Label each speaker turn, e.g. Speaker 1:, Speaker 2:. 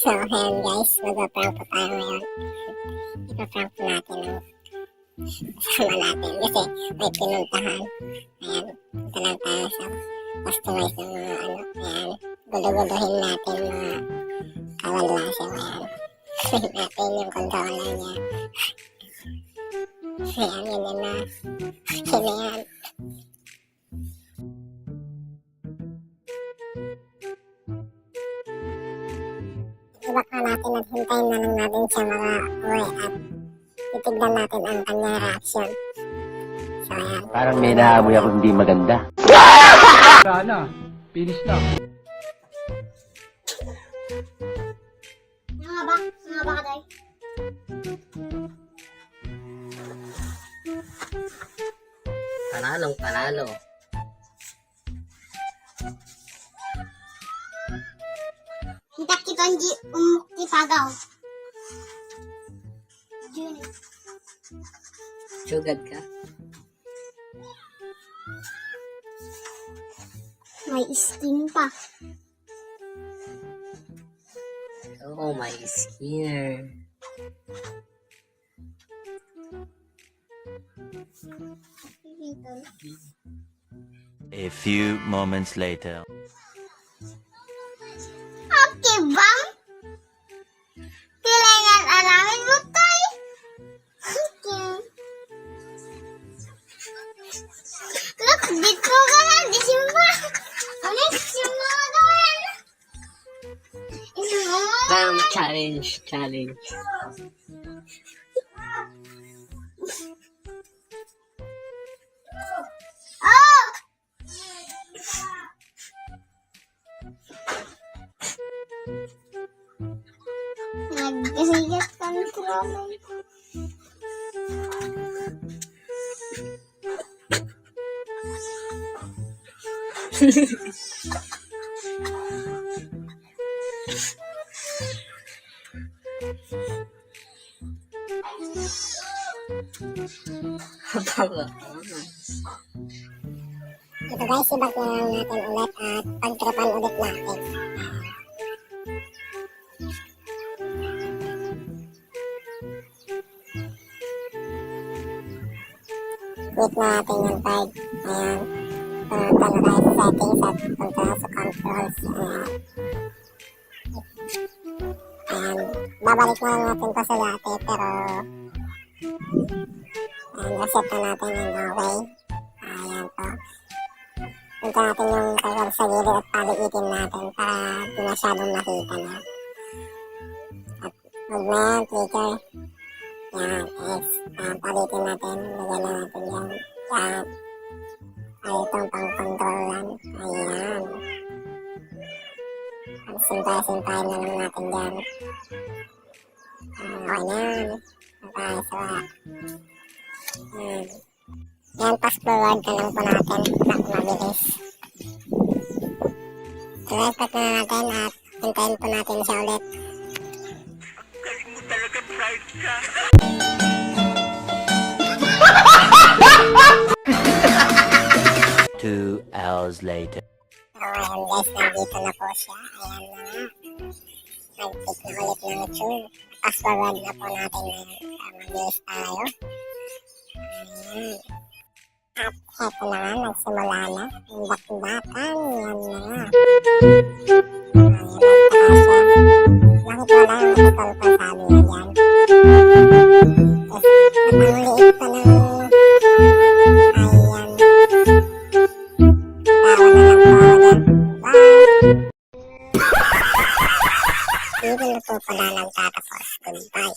Speaker 1: So, ayan guys, mag-prank po tayo ngayon. Ipaprank po natin ang kasama natin kasi may pinuntahan. Ayan, punta lang tayo sa customize ng mga ano, ayan. Gulo-guluhin natin mga kawalasyaw, ayan. Gawin natin yung controller niya. Ayan, yun na. Yun na yan. Natin at hintayin na lang natin siya makauwi at titignan natin ang kanyang reaction. So, ayan.
Speaker 2: Parang may naamoy ako hindi maganda.
Speaker 3: Wala na. Finish na.
Speaker 1: Nga ba? Nga ba, Kaday?
Speaker 4: Panalong panalo.
Speaker 1: Hintak hindi umukti pagaw. Juni.
Speaker 4: Sugad ka?
Speaker 1: May skin pa.
Speaker 4: Oh, my skinner.
Speaker 5: A few moments later.
Speaker 1: Okay, bang? Look, dito ka na. Dito mo. Ulit, dito mo gawin. Dito mo.
Speaker 4: Bam! Challenge! Challenge!
Speaker 1: Oh! Nagkasigat ka ng
Speaker 4: Baka.
Speaker 1: Ito guys, ibag na natin ulit at pagtripan ulit natin. Quit natin yung tag. Ayan. Na tayo sa settings at na sa controls. Ayan. Ayan. Babalik na natin to sa dati pero Ayan, reset na natin yung okay. Ayan po. Punta natin yung color sa gilid at paliitin natin para di masyadong makita na. At movement, trigger. Yan, X. Ayan, palitin natin. Lagyan na natin yan. Yan. Itong pang-controlan. Ayan. Ang simpay-simpay na lang natin dyan. Ah, Okay na yan. Okay, so, Hmm. Yan, fast forward na lang po natin na mabilis. So, expect na natin at hintayin po natin siya ulit.
Speaker 5: Two hours later.
Speaker 1: Ayan guys, nandito na po siya. Ayan na nga. Nag-take na ulit ng tune. Forward na po natin. Para mabilis tayo. Ayan. At eto na nga, nagsimula na. Ang bakbakan, yan na nga. Ayan, nagtaka siya. Bakit wala yung pistol pa sabi niya dyan? Tapos, at ang liit pa ng... Po pala nagtatapos. Goodbye.